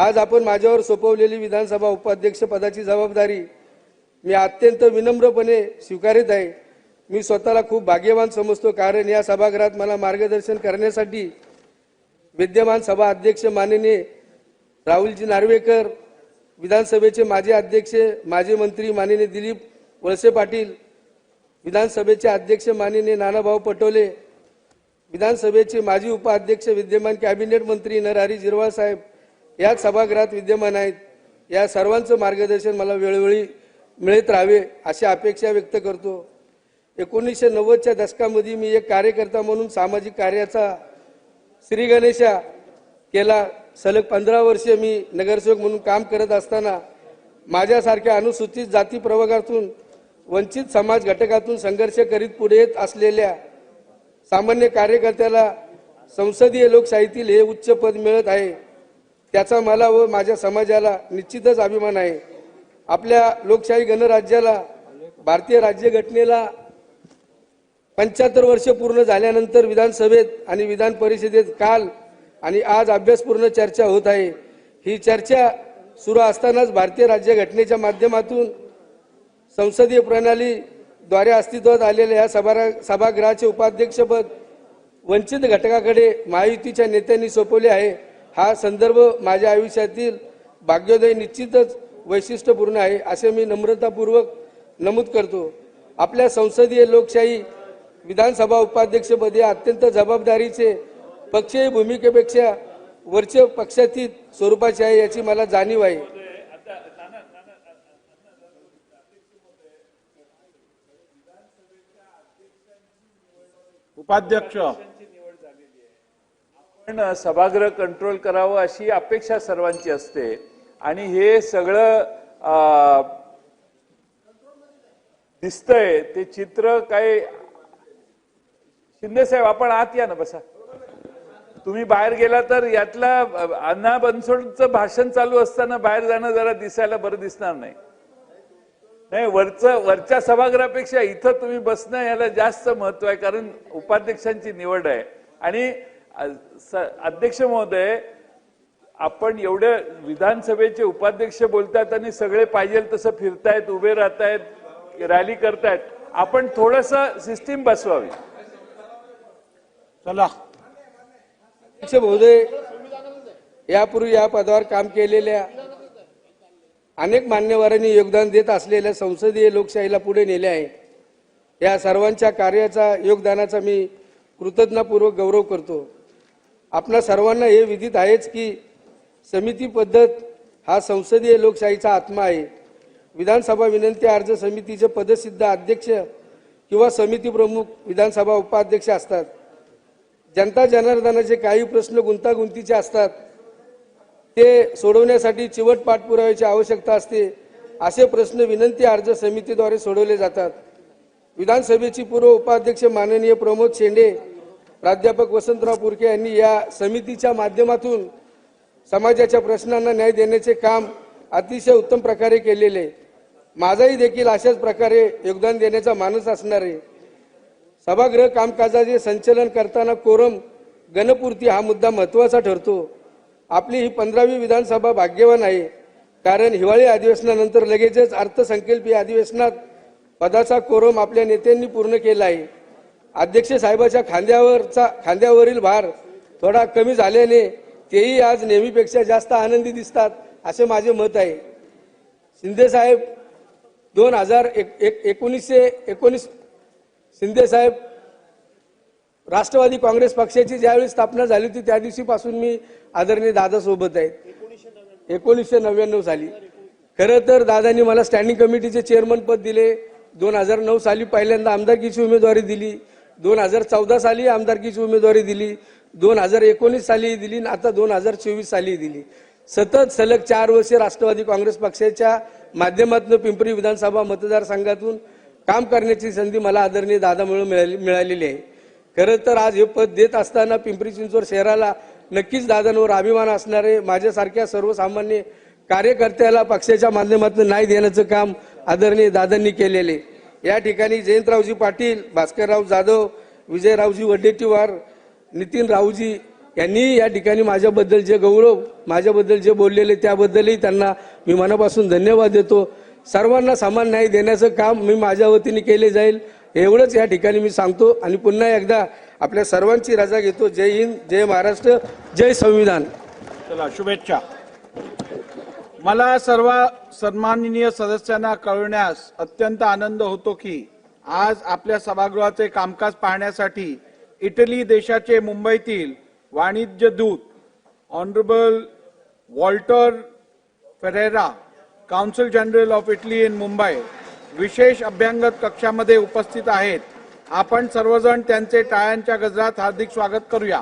आज आपण माझ्यावर सोपवलेली विधानसभा उपाध्यक्ष पदाची जबाबदारी मी अत्यंत विनम्रपणे स्वीकारित आहे. मी स्वतःला खूप भाग्यवान समजतो कारण या सभागृहात मला मार्गदर्शन करण्यासाठी विद्यमान सभा अध्यक्ष माननीय राहुलजी नार्वेकर विधानसभेचे माजी अध्यक्ष माजी मंत्री माननीय दिलीप वळसे पाटील विधानसभेचे अध्यक्ष माननीय नानाभाऊ पटोले विधानसभेचे माजी उपाध्यक्ष विद्यमान कॅबिनेट मंत्री नरहरी झिरवाळ साहेब याच सभागृहात विद्यमान आहेत. या सर्वांचं मार्गदर्शन मला वेळोवेळी मिळत राहावे अशी अपेक्षा व्यक्त करतो. एकोणीसशे नव्वदच्या दशकामध्ये मी एक कार्यकर्ता म्हणून सामाजिक कार्याचा श्री गणेशा केला. सलग पंधरा वर्षे मी नगरसेवक म्हणून काम करत असताना माझ्यासारख्या अनुसूचित जाती प्रवर्गातून वंचित समाज घटकातून संघर्ष करीत पुढे येत असलेल्या सामान्य कार्यकर्त्याला संसदीय लोकशाहीतील हे उच्च पद मिळत आहे. त्याचा मला व माझ्या समाजाला निश्चितच अभिमान आहे. आपल्या लोकशाही गणराज्याला भारतीय राज्यघटनेला पंच्याहत्तर वर्ष पूर्ण झाल्यानंतर विधानसभेत आणि विधान परिषदेत काल आणि आज अभ्यासपूर्ण चर्चा होत आहे. ही चर्चा सुरू असतानाच भारतीय राज्यघटनेच्या माध्यमातून संसदीय प्रणालीद्वारे अस्तित्वात आलेल्या या सभा सभागृहाचे उपाध्यक्षपद वंचित घटकाकडे महायुतीच्या नेत्यांनी सोपवले आहे. हा संदर्भ माझ्या आयुष्यातील भाग्योदय निश्चितच वैशिष्ट्यपूर्ण आहे असे मी नम्रतापूर्वक नमूद करतो. आपल्या संसदीय लोकशाही विधानसभा उपाध्यक्षपदी अत्यंत जबाबदारीचे पक्षीय भूमिकेपेक्षा वरचे पक्षातीत स्वरूपाचे आहे याची मला जाणीव आहे. उपाध्यक्ष पण सभागृह कंट्रोल करावं अशी अपेक्षा सर्वांची असते. आणि हे सगळं दिसतंय ते चित्र काही शिंदे साहेब आपण आत या ना बसा. तुम्ही बाहेर गेला तर यातला अण्णा बनसोडचं भाषण चालू असताना बाहेर जाणं जरा दिसायला बरं दिसणार नाही. नाही वरचं वरच्या सभागृहापेक्षा इथं तुम्ही बसणं याला जास्त महत्त्व आहे कारण उपाध्यक्षांची निवड आहे. आणि अध्यक्ष महोदय आपण एवढे विधानसभेचे उपाध्यक्ष बोलतात आणि सगळे पाहिजे तसं फिरतायत उभे राहतायत रॅली करतायत. आपण थोडस सिस्टीम बसवावी. चला. अध्यक्ष महोदय यापूर्वी या पदावर काम केलेल्या अनेक मान्यवरांनी योगदान देत असलेल्या संसदीय लोकशाहीला पुढे नेले आहे. या सर्वांच्या कार्याचा योगदानाचा मी कृतज्ञपूर्वक गौरव करतो. आपणा सर्वांना हे विदित आहेच की समिती पद्धत हा संसदीय लोकशाहीचा आत्मा आहे. विधानसभा विनंती अर्ज समितीचे पदसिद्ध अध्यक्ष किंवा समिती प्रमुख विधानसभा उपाध्यक्ष असतात. जनता जनार्दनाचे काही प्रश्न गुंतागुंतीचे असतात. ते सोडवण्यासाठी चिवट पाठपुराव्याची आवश्यकता असते असे प्रश्न विनंती अर्ज समितीद्वारे सोडवले जातात. विधानसभेची पूर्व उपाध्यक्ष माननीय प्रमोद शेंडे प्राध्यापक वसंतराव पुरके यांनी या समितीच्या माध्यमातून समाजाच्या प्रश्नांना न्याय देण्याचे काम अतिशय उत्तम प्रकारे केलेले. माझाही देखील अशाच प्रकारे योगदान देण्याचा मानस असणार. आहे सभागृह कामकाजाचे संचलन करताना कोरम गणपूर्ती हा मुद्दा महत्त्वाचा ठरतो. आपली ही पंधरावी विधानसभा भाग्यवान आहे. कारण हिवाळी अधिवेशनानंतर लगेचच अर्थसंकल्पीय अधिवेशनात पदाचा कोरम आपल्या नेत्यांनी पूर्ण केला आहे. अध्यक्ष साहेबाच्या खांद्यावरचा खांद्यावरील भार थोडा कमी झाल्याने तेही आज नेहमीपेक्षा जास्त आनंदी दिसतात असे माझे मत आहे. शिंदे साहेब दोन हजार एक, एक, एकोणीसशे एकोणीस शिंदे साहेब राष्ट्रवादी काँग्रेस पक्षाची ज्यावेळी स्थापना झाली होती त्या दिवशीपासून मी आदरणीय दादासोबत आहे. आहेत एकोणीसशे नव्याण्णव साली. खरं तर दादांनी मला स्टँडिंग कमिटीचे चेअरमन पद दिले. दोन हजार नऊ साली पहिल्यांदा आमदारकीची उमेदवारी दिली. दोन हजार चौदा साली आमदारकीची उमेदवारी दिली. दोन हजार एकोणीस साली दिली आणि आता दोन हजार चोवीस साली दिली. सतत सलग चार वर्षे राष्ट्रवादी काँग्रेस पक्षाच्या माध्यमातून पिंपरी विधानसभा मतदारसंघातून काम करण्याची संधी मला आदरणीय दादा मिळून मिळाली मिळालेली आहे. खरं तर आज हे पद देत असताना पिंपरी चिंचवड शहराला नक्कीच दादांवर अभिमान असणारे माझ्यासारख्या सर्वसामान्य कार्यकर्त्याला पक्षाच्या माध्यमातून नाही देण्याचं काम आदरणीय दादांनी केलेले या ठिकाणी जयंतरावजी पाटील भास्करराव जाधव विजयरावजी वडेट्टीवार नितीन रावजी यांनी या ठिकाणी माझ्याबद्दल जे गौरव माझ्याबद्दल जे बोललेले त्याबद्दलही त्यांना मी मनापासून धन्यवाद देतो. सर्वांना समान न्याय देण्याचं काम मी माझ्या वतीने केले जाईल एवढंच या ठिकाणी मी सांगतो. आणि पुन्हा एकदा आपल्या सर्वांची रजा घेतो. जय हिंद जय महाराष्ट्र जय संविधान. चला शुभेच्छा. मला सर्व सन्माननीय सदस्यांना कळवण्यास अत्यंत आनंद होतो की आज आपल्या सभागृहाचे कामकाज पाहण्यासाठी इटली देशाचे मुंबईतील वाणिज्य दूत honourable Walter Ferreira council general of Italy in Mumbai विशेष अभ्यंगत कक्षामध्ये उपस्थित आहेत. आपण सर्वजण त्यांचे टाळ्यांच्या गजरात हार्दिक स्वागत करूया.